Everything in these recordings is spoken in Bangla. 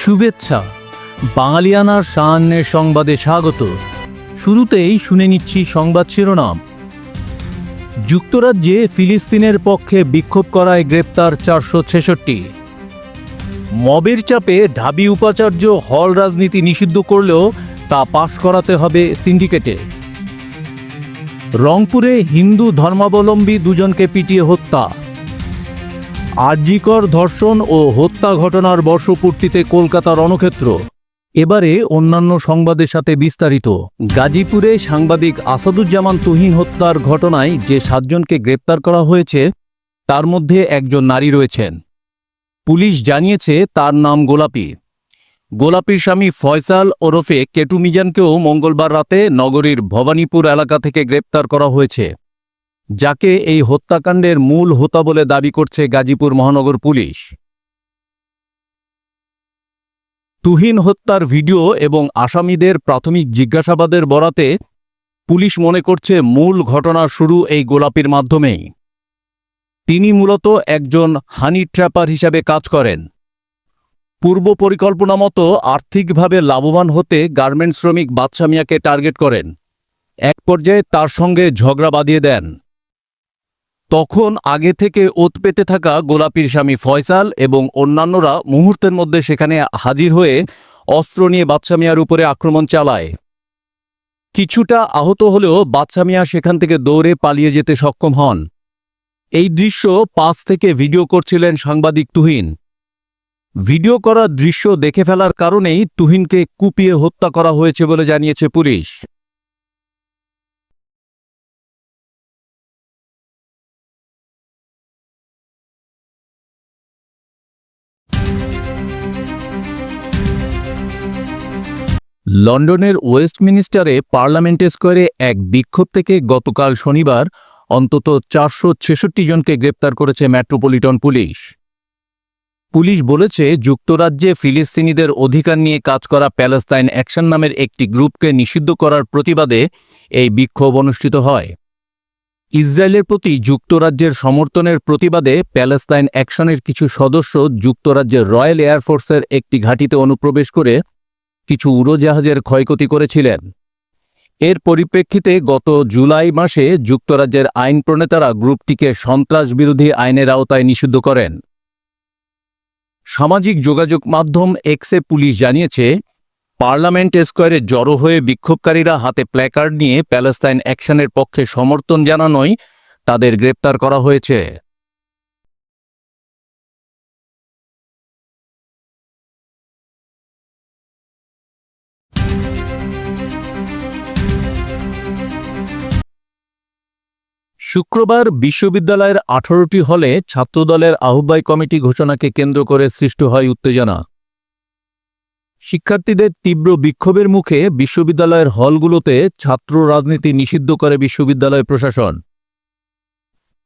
শুভেচ্ছা। বাঙালিয়ানার সাহান্যের সংবাদে স্বাগত। শুরুতেই শুনে নিচ্ছি সংবাদ শিরোনাম। যুক্তরাজ্যে ফিলিস্তিনের পক্ষে বিক্ষোভ করায় গ্রেপ্তার চারশো ছেষট্টি। মবের চাপে ঢাবি উপাচার্য হল রাজনীতি নিষিদ্ধ করলেও তা পাশ করাতে হবে সিন্ডিকেটে। রংপুরে হিন্দু ধর্মাবলম্বী দুজনকে পিটিয়ে হত্যা। আরজিকর ধর্ষণ ও হত্যা ঘটনার বর্ষপূর্তিতে কলকাতা রণক্ষেত্র। এবারে অন্যান্য সংবাদের সাথে বিস্তারিত। গাজীপুরে সাংবাদিক আসাদুজ্জামান তুহিন হত্যার ঘটনায় যে সাতজনকে গ্রেপ্তার করা হয়েছে, তার মধ্যে একজন নারী রয়েছেন। পুলিশ জানিয়েছে তার নাম গোলাপি। গোলাপির স্বামী ফয়সাল ওরফে কেটু মিজানকেও মঙ্গলবার রাতে নগরীর ভবানীপুর এলাকা থেকে গ্রেপ্তার করা হয়েছে। যাকে এই হত্যাকাণ্ডের মূল হোতা বলে দাবি করছে গাজীপুর মহানগর পুলিশ। তুহিন হত্যার ভিডিও এবং আসামিদের প্রাথমিক জিজ্ঞাসাবাদের বরাতে পুলিশ মনে করছে মূল ঘটনার শুরু এই গোলাপির মাধ্যমেই। তিনি মূলত একজন হানি ট্র্যাপার হিসাবে কাজ করেন। পূর্ব পরিকল্পনা মতো আর্থিকভাবে লাভবান হতে গার্মেন্টস শ্রমিক বাদশা মিয়াকে টার্গেট করেন। এক পর্যায়ে তার সঙ্গে ঝগড়া বাঁধিয়ে দেন। তখন আগে থেকে ওত পেতে থাকা গোলাপির স্বামী ফয়সাল এবং অন্যান্যরা মুহূর্তের মধ্যে সেখানে হাজির হয়ে অস্ত্র নিয়ে বাদশা মিয়ার উপরে আক্রমণ চালায়। কিছুটা আহত হলেও বাদশা মিয়া সেখান থেকে দৌড়ে পালিয়ে যেতে সক্ষম হন। এই দৃশ্য পাশ থেকে ভিডিও করছিলেন সাংবাদিক তুহিন। ভিডিও করা দৃশ্য দেখে ফেলার কারণেই তুহিনকে কুপিয়ে হত্যা করা হয়েছে বলে জানিয়েছে পুলিশ। লন্ডনের ওয়েস্টমিনিস্টারে পার্লামেন্ট স্কোয়ারে এক বিক্ষোভ থেকে গতকাল শনিবার অন্তত চারশো ছেষট্টি জনকে গ্রেপ্তার করেছে মেট্রোপলিটন পুলিশ। পুলিশ বলেছে, যুক্তরাজ্যে ফিলিস্তিনিদের অধিকার নিয়ে কাজ করা প্যালেস্তাইন অ্যাকশন নামের একটি গ্রুপকে নিষিদ্ধ করার প্রতিবাদে এই বিক্ষোভ অনুষ্ঠিত হয়। ইসরায়েলের প্রতি যুক্তরাজ্যের সমর্থনের প্রতিবাদে প্যালেস্তাইন অ্যাকশনের কিছু সদস্য যুক্তরাজ্যের রয়্যাল এয়ারফোর্সের একটি ঘাঁটিতে অনুপ্রবেশ করে কিছু উড়োজাহাজের ক্ষয়ক্ষতি করেছিলেন। এর পরিপ্রেক্ষিতে গত জুলাই মাসে যুক্তরাজ্যের আইন প্রণেতারা গ্রুপটিকে সন্ত্রাস বিরোধী আইনের আওতায় নিষিদ্ধ করেন। সামাজিক যোগাযোগ মাধ্যম এক্সে পুলিশ জানিয়েছে, পার্লামেন্ট স্কোয়ারে জড়ো হয়ে বিক্ষোভকারীরা হাতে প্ল্যাকার্ড নিয়ে প্যালেস্তাইন অ্যাকশনের পক্ষে সমর্থন জানানোয় তাদের গ্রেপ্তার করা হয়েছে। শুক্রবার বিশ্ববিদ্যালয়ের আঠারোটি হলে ছাত্রদলের আহ্বায়ক কমিটি ঘোষণাকে কেন্দ্র করে সৃষ্ট হয় উত্তেজনা। শিক্ষার্থীদের তীব্র বিক্ষোভের মুখে বিশ্ববিদ্যালয়ের হলগুলোতে ছাত্র রাজনীতি নিষিদ্ধ করে বিশ্ববিদ্যালয় প্রশাসন।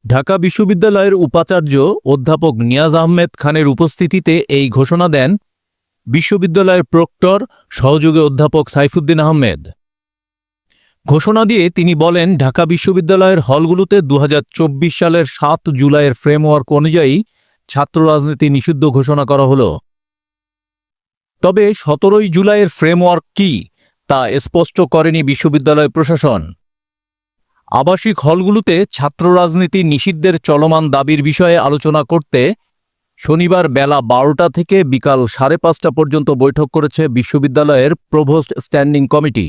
ঢাকা বিশ্ববিদ্যালয়ের উপাচার্য অধ্যাপক নিয়াজ আহমেদ খানের উপস্থিতিতে এই ঘোষণা দেন বিশ্ববিদ্যালয়ের প্রক্টর, সহযোগী অধ্যাপক সাইফুদ্দিন আহমেদ। ঘোষণা দিয়ে তিনি বলেন, ঢাকা বিশ্ববিদ্যালয়ের হলগুলোতে দু হাজার চব্বিশ সালের সাত জুলাইয়ের ফ্রেমওয়ার্ক অনুযায়ী ছাত্র রাজনীতি নিষিদ্ধ ঘোষণা করা হল। তবে সতেরোই জুলাইয়ের ফ্রেমওয়ার্ক কি তা স্পষ্ট করেনি বিশ্ববিদ্যালয় প্রশাসন। আবাসিক হলগুলোতে ছাত্র রাজনীতি নিষিদ্ধের চলমান দাবির বিষয়ে আলোচনা করতে শনিবার বেলা বারোটা থেকে বিকাল সাড়ে পাঁচটা পর্যন্ত বৈঠক করেছে বিশ্ববিদ্যালয়ের প্রভোস্ট স্ট্যান্ডিং কমিটি।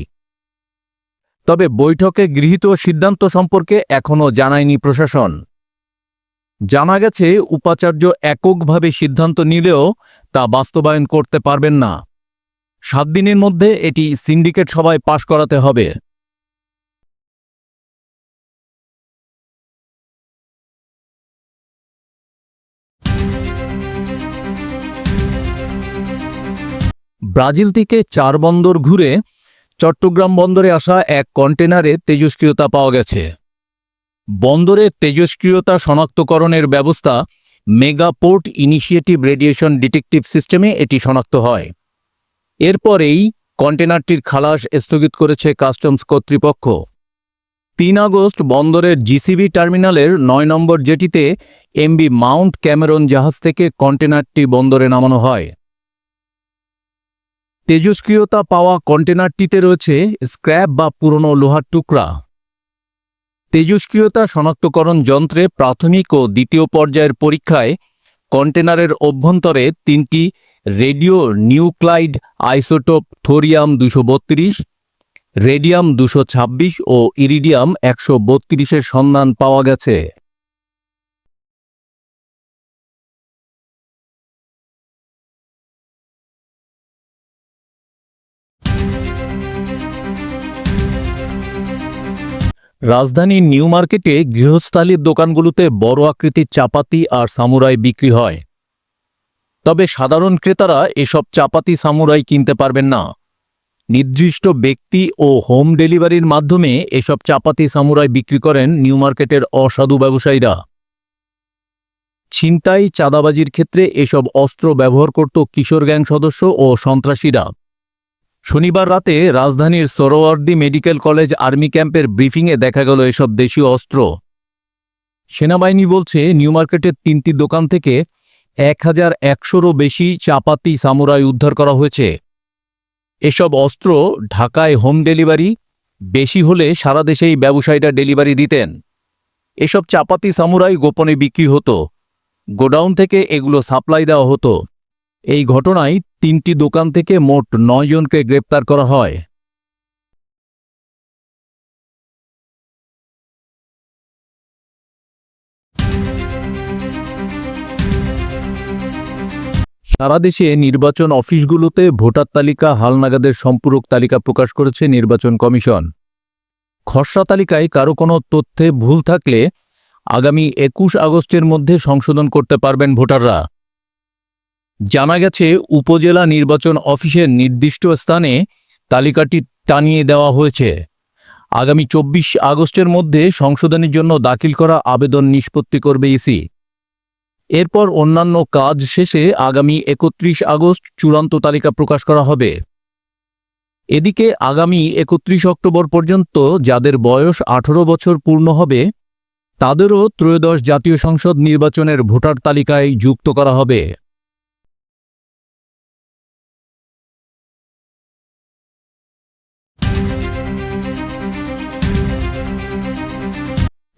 তবে বৈঠকে গৃহীত সিদ্ধান্ত সম্পর্কে এখনও জানায়নি প্রশাসন। জানা গেছে, উপাচার্য এককভাবে সিদ্ধান্ত নিলেও তা বাস্তবায়ন করতে পারবেন না। সাত দিনের মধ্যে এটি সিন্ডিকেট সভায় পাশ করাতে হবে। ব্রাজিল থেকে চার বন্দর ঘুরে চট্টগ্রাম বন্দরে আসা এক কন্টেনারে তেজস্ক্রিয়তা পাওয়া গেছে। বন্দরে তেজস্ক্রিয়তা শনাক্তকরণের ব্যবস্থা mega port initiative radiation detective সিস্টেমে এটি শনাক্ত হয়। এরপরেই কন্টেনারটির খালাস স্থগিত করেছে কাস্টমস কর্তৃপক্ষ। তিন আগস্ট বন্দরের জিসিবি টার্মিনালের নয় নম্বর জেটিতে এমবি মাউন্ট ক্যামেরন জাহাজ থেকে কন্টেনারটি বন্দরে নামানো হয়। তেজস্ক্রিয়তা পাওয়া কন্টেনারটিতে রয়েছে স্ক্র্যাপ বা পুরনো লোহার টুকরা। তেজস্ক্রিয়তা শনাক্তকরণ যন্ত্রে প্রাথমিক ও দ্বিতীয় পর্যায়ের পরীক্ষায় কন্টেনারের অভ্যন্তরে তিনটি রেডিও নিউক্লাইড আইসোটোপ থোরিয়াম দুশো রেডিয়াম দুশো ও ইরিডিয়াম একশো বত্রিশের সন্ধান পাওয়া গেছে। রাজধানীর নিউ মার্কেটে গৃহস্থালীর দোকানগুলোতে বড় আকৃতির চাপাতি আর সামুরাই বিক্রি হয়। তবে সাধারণ ক্রেতারা এসব চাপাতি সামুরাই কিনতে পারবেন না। নির্দিষ্ট ব্যক্তি ও হোম ডেলিভারির মাধ্যমে এসব চাপাতি সামুরাই বিক্রি করেন নিউ মার্কেটের অসাধু ব্যবসায়ীরা। ছিনতাই, চাঁদাবাজির ক্ষেত্রে এসব অস্ত্র ব্যবহার করত কিশোর গ্যাং সদস্য ও সন্ত্রাসীরা। শনিবার রাতে রাজধানীর সোরোয়ার্দি মেডিকেল কলেজ আর্মি ক্যাম্পের ব্রিফিংয়ে দেখা গেল এসব দেশীয় অস্ত্র। সেনাবাহিনী বলছে নিউ মার্কেটের তিনটি দোকান থেকে এক হাজার একশোরও বেশি চাপাতি সামুরাই উদ্ধার করা হয়েছে। এসব অস্ত্র ঢাকায় হোম ডেলিভারি, বেশি হলে সারা দেশেই ব্যবসায়ীরা ডেলিভারি দিতেন। এসব চাপাতি সামুরাই গোপনে বিক্রি হতো। গোডাউন থেকে এগুলো সাপ্লাই দেওয়া হতো। এই ঘটনায় তিনটি দোকান থেকে মোট নয়জনকে গ্রেপ্তার করা হয়। সারা দেশে নির্বাচন অফিসগুলোতে ভোটার তালিকা হালনাগাদের সম্পূরক তালিকা প্রকাশ করেছে নির্বাচন কমিশন। খসড়া তালিকায় কারও কোনো তথ্যে ভুল থাকলে আগামী একুশ আগস্টের মধ্যে সংশোধন করতে পারবেন ভোটাররা। জানা গেছে, উপজেলা নির্বাচন অফিসের নির্দিষ্ট স্থানে তালিকাটি টানিয়ে দেওয়া হয়েছে। আগামী চব্বিশ আগস্টের মধ্যে সংশোধনের জন্য দাখিল করা আবেদন নিষ্পত্তি করবে ইসি। এরপর অন্যান্য কাজ শেষে আগামী একত্রিশ আগস্ট চূড়ান্ত তালিকা প্রকাশ করা হবে। এদিকে আগামী একত্রিশ অক্টোবর পর্যন্ত যাদের বয়স আঠারো বছর পূর্ণ হবে, তাদেরও ত্রয়োদশ জাতীয় সংসদ নির্বাচনের ভোটার তালিকায় যুক্ত করা হবে।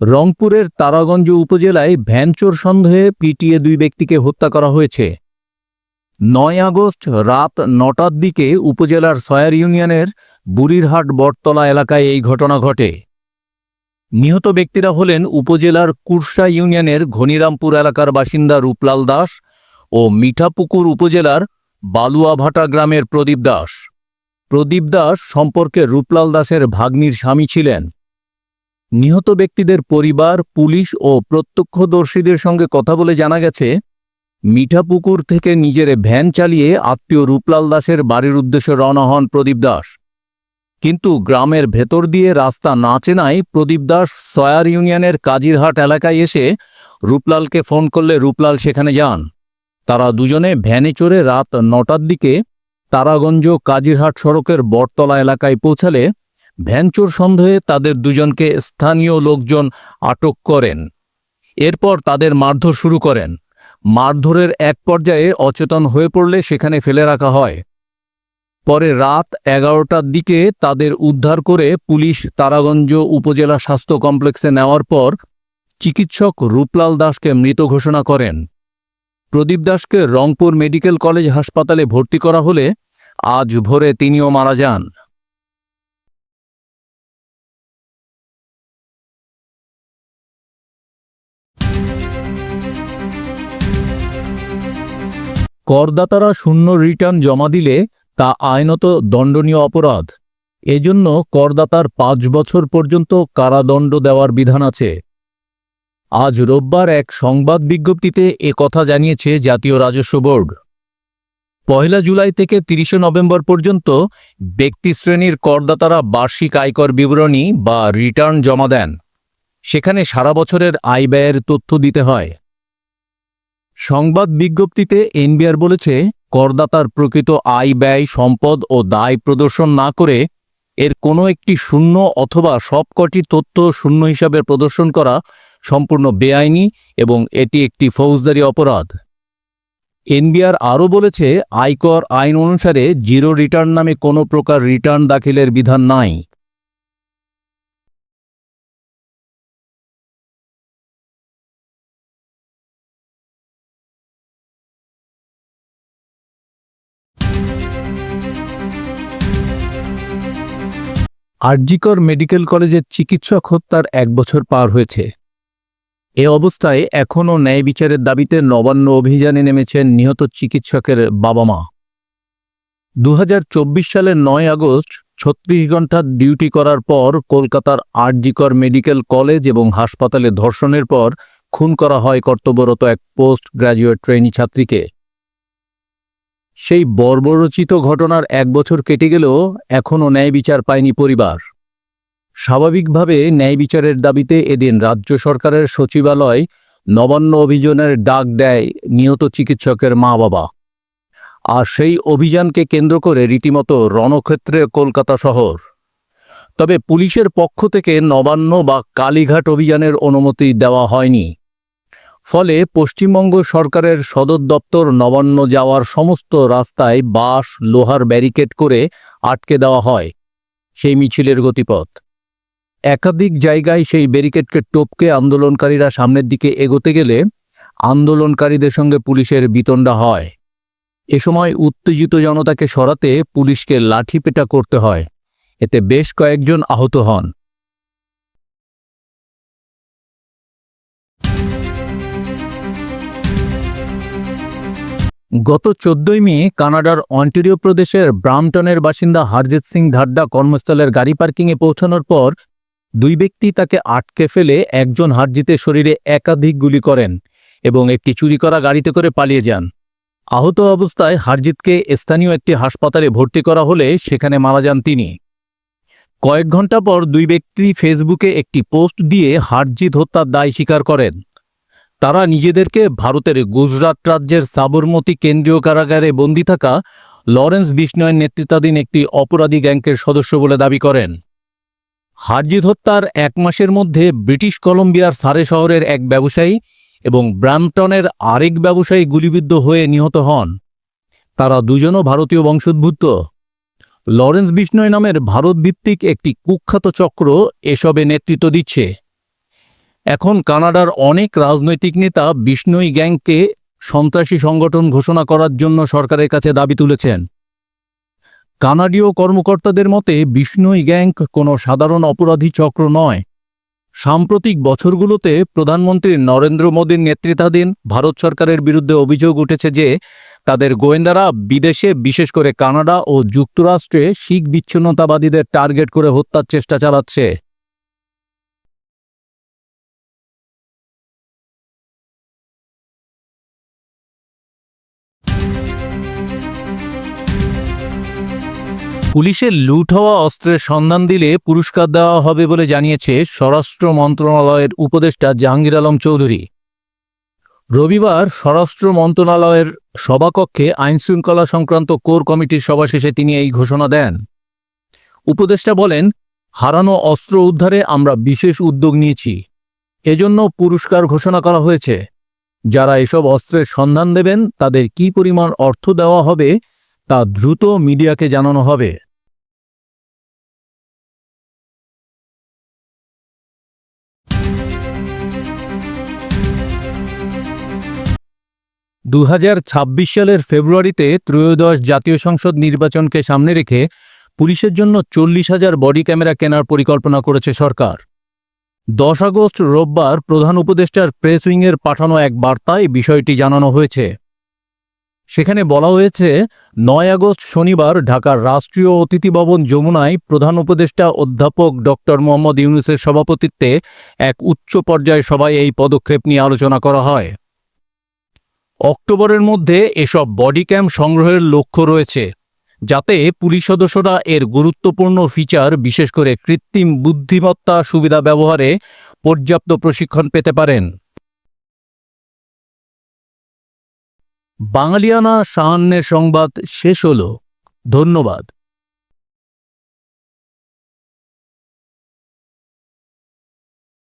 রংপুরের তারাগঞ্জ উপজেলায় ভ্যানচোর সন্দেহে পিটিয়ে দুই ব্যক্তিকে হত্যা করা হয়েছে। নয় আগস্ট রাত নটার দিকে উপজেলার সয়ার ইউনিয়নের বুড়িরহাট বটতলা এলাকায় এই ঘটনা ঘটে। নিহত ব্যক্তিরা হলেন উপজেলার কুরসা ইউনিয়নের ঘনিরামপুর এলাকার বাসিন্দা রূপলাল দাস ও মিঠাপুকুর উপজেলার বালুয়াভাটা গ্রামের প্রদীপ দাস। প্রদীপ দাস সম্পর্কে রূপলাল দাসের ভাগ্নির স্বামী ছিলেন। নিহত ব্যক্তিদের পরিবার, পুলিশ ও প্রত্যক্ষদর্শীদের সঙ্গে কথা বলে জানা গেছে, মিঠাপুকুর থেকে নিজের ভ্যান চালিয়ে আত্মীয় রূপলাল দাসের বাড়ির উদ্দেশ্যে রওনা হন প্রদীপ দাস। কিন্তু গ্রামের ভেতর দিয়ে রাস্তা না চেনায় প্রদীপ দাস সয়ার ইউনিয়নের কাজিরহাট এলাকায় এসে রূপলালকে ফোন করলে রূপলাল সেখানে যান। তারা দুজনে ভ্যানে চড়ে রাত নটার দিকে তারাগঞ্জ কাজিরহাট সড়কের বটতলা এলাকায় পৌঁছালে ভ্যানচোর সন্দেহে তাদের দুজনকে স্থানীয় লোকজন আটক করেন। এরপর তাদের মারধর শুরু করেন। মারধরের এক পর্যায়ে অচেতন হয়ে পড়লে সেখানে ফেলে রাখা হয়। পরে রাত এগারোটার দিকে তাদের উদ্ধার করে পুলিশ তারাগঞ্জ উপজেলা স্বাস্থ্য কমপ্লেক্সে নেওয়ার পর চিকিৎসক রূপলাল দাসকে মৃত ঘোষণা করেন। প্রদীপ দাসকে রংপুর মেডিকেল কলেজ হাসপাতালে ভর্তি করা হলে আজ ভোরে তিনিও মারা যান। করদাতারা শূন্য রিটার্ন জমা দিলে তা আইনত দণ্ডনীয় অপরাধ। এজন্য করদাতার পাঁচ বছর পর্যন্ত কারাদণ্ড দেওয়ার বিধান আছে। আজ রোববার এক সংবাদ বিজ্ঞপ্তিতে এ কথা জানিয়েছে জাতীয় রাজস্ব বোর্ড। পয়লা জুলাই থেকে তিরিশে নভেম্বর পর্যন্ত ব্যক্তিশ্রেণীর করদাতারা বার্ষিক আয়কর বিবরণী বা রিটার্ন জমা দেন। সেখানে সারা বছরের আয় ব্যয়ের তথ্য দিতে হয়। সংবাদ বিজ্ঞপ্তিতে এনবিআর বলেছে, করদাতার প্রকৃত আয় ব্যয়, সম্পদ ও দায় প্রদর্শন না করে এর কোনো একটি শূন্য অথবা সবকটি তথ্য শূন্য হিসাবে প্রদর্শন করা সম্পূর্ণ বেআইনি এবং এটি একটি ফৌজদারি অপরাধ। এনবিআর আরও বলেছে, আয়কর আইন অনুসারে জিরো রিটার্ন নামে কোনো প্রকার রিটার্ন দাখিলের বিধান নাই। আরজিকর মেডিকেল কলেজের চিকিৎসক হত্যার এক বছর পার হয়েছে। এ অবস্থায় এখনও ন্যায় বিচারের দাবিতে নবান্ন অভিযানে নেমেছেন নিহত চিকিৎসকের বাবা মা। দু হাজার চব্বিশ সালের নয় আগস্ট ছত্রিশ ঘণ্টার ডিউটি করার পর কলকাতার আরজিকর মেডিকেল কলেজ এবং হাসপাতালে ধর্ষণের পর খুন করা হয় কর্তব্যরত এক পোস্ট গ্র্যাজুয়েট ট্রেনি ছাত্রীকে। সেই বর্বরচিত ঘটনার এক বছর কেটে গেলেও এখনও ন্যায় বিচার পায়নি পরিবার। স্বাভাবিকভাবে ন্যায় বিচারের দাবিতে এদিন রাজ্য সরকারের সচিবালয় নবান্ন অভিযানের ডাক দেয় নিহত চিকিৎসকের মা বাবা আর সেই অভিযানকে কেন্দ্র করে রীতিমতো রণক্ষেত্রে কলকাতা শহর। তবে পুলিশের পক্ষ থেকে নবান্ন বা কালীঘাট অভিযানের অনুমতি দেওয়া হয়নি। ফলে পশ্চিমবঙ্গ সরকারের সদর দপ্তর নবান্ন যাওয়ার সমস্ত রাস্তায় বাঁশ, লোহার ব্যারিকেড করে আটকে দেওয়া হয়। সেই মিছিলের গতিপথ। একাধিক জায়গায় সেই ব্যারিকেডকে টপকে আন্দোলনকারীরা সামনের দিকে এগোতে গেলে আন্দোলনকারীদের সঙ্গে পুলিশের বিতণ্ডা হয়। এ সময় উত্তেজিত জনতাকে সরাতে পুলিশকে লাঠিপেটা করতে হয়। এতে বেশ কয়েকজন আহত হন। গত চোদ্দই মে কানাডার অন্টেরিও প্রদেশের ব্রামটনের বাসিন্দা হারজিৎ সিং ধাড্ডা কর্মস্থলের গাড়ি পার্কিংয়ে পৌঁছানোর পর দুই ব্যক্তি তাকে আটকে ফেলে একজন হারজিতের শরীরে একাধিক গুলি করেন এবং একটি চুরি করা গাড়িতে করে পালিয়ে যান। আহত অবস্থায় হারজিতকে স্থানীয় একটি হাসপাতালে ভর্তি করা হলে সেখানে মারা যান তিনি। কয়েক ঘণ্টা পর দুই ব্যক্তি ফেসবুকে একটি পোস্ট দিয়ে হারজিত হত্যার দায় স্বীকার করেন। তারা নিজেদেরকে ভারতের গুজরাট রাজ্যের সাবরমতী কেন্দ্রীয় কারাগারে বন্দী থাকা লরেন্স বিষ্ণয়ের নেতৃত্বাধীন একটি অপরাধী গ্যাংকের সদস্য বলে দাবি করেন। হারজিত হত্যার এক মাসের মধ্যে ব্রিটিশ কলম্বিয়ার সারে শহরের এক ব্যবসায়ী এবং ব্রাম্পটনের আরেক ব্যবসায়ী গুলিবিদ্ধ হয়ে নিহত হন। তারা দুজনও ভারতীয় বংশোদ্ভূত। লরেন্স বিষ্ণয় নামের ভারতভিত্তিক একটি কুখ্যাত চক্র এসবে নেতৃত্ব দিচ্ছে। এখন কানাডার অনেক রাজনৈতিক নেতা বিষ্ণই গ্যাংকে সন্ত্রাসী সংগঠন ঘোষণা করার জন্য সরকারের কাছে দাবি তুলেছেন। কানাডীয় কর্মকর্তাদের মতে, বিষ্ণই গ্যাং কোনো সাধারণ অপরাধী চক্র নয়। সাম্প্রতিক বছরগুলোতে প্রধানমন্ত্রী নরেন্দ্র মোদীর নেতৃত্বাধীন ভারত সরকারের বিরুদ্ধে অভিযোগ উঠেছে যে, তাদের গোয়েন্দারা বিদেশে বিশেষ করে কানাডা ও যুক্তরাষ্ট্রে শিখ বিচ্ছিন্নতাবাদীদের টার্গেট করে হত্যার চেষ্টা চালাচ্ছে। পুলিশের লুট হওয়া অস্ত্রের সন্ধান দিলে পুরস্কার দেওয়া হবে বলে জানিয়েছে স্বরাষ্ট্র মন্ত্রণালয়ের উপদেষ্টা জাহাঙ্গীর আলম চৌধুরী। রবিবার স্বরাষ্ট্র মন্ত্রণালয়ের সভাকক্ষে আইনশৃঙ্খলা সংক্রান্ত কোর কমিটির সভা শেষে তিনি এই ঘোষণা দেন। উপদেষ্টা বলেন, হারানো অস্ত্র উদ্ধারে আমরা বিশেষ উদ্যোগ নিয়েছি। এজন্য পুরস্কার ঘোষণা করা হয়েছে। যারা এসব অস্ত্রের সন্ধান দেবেন, তাদের কি পরিমাণ অর্থ দেওয়া হবে তা দ্রুত মিডিয়াকে জানানো হবে। দু হাজার ছাব্বিশ সালের ফেব্রুয়ারিতে ত্রয়োদশ জাতীয় সংসদ নির্বাচনকে সামনে রেখে পুলিশের জন্য চল্লিশ হাজার বডি ক্যামেরা কেনার পরিকল্পনা করেছে সরকার। দশ আগস্ট রোববার প্রধান উপদেষ্টার প্রেস উইংয়ের পাঠানো এক বার্তায় বিষয়টি জানানো হয়েছে। সেখানে বলা হয়েছে, নয় আগস্ট শনিবার ঢাকার রাষ্ট্রীয় অতিথি ভবন যমুনায় প্রধান উপদেষ্টা অধ্যাপক ডক্টর মোহাম্মদ ইউনুসের সভাপতিত্বে এক উচ্চ পর্যায় সভায় এই পদক্ষেপ নিয়ে আলোচনা করা হয়। অক্টোবরের মধ্যে এসব বডি ক্যাম সংগ্রহের লক্ষ্য রয়েছে, যাতে পুলিশ সদস্যরা এর গুরুত্বপূর্ণ ফিচার, বিশেষ করে কৃত্রিম বুদ্ধিমত্তা সুবিধা ব্যবহারে পর্যাপ্ত প্রশিক্ষণ পেতে পারেন। বাঙালিয়ানা সাহান্যের সংবাদ শেষ হল। ধন্যবাদ।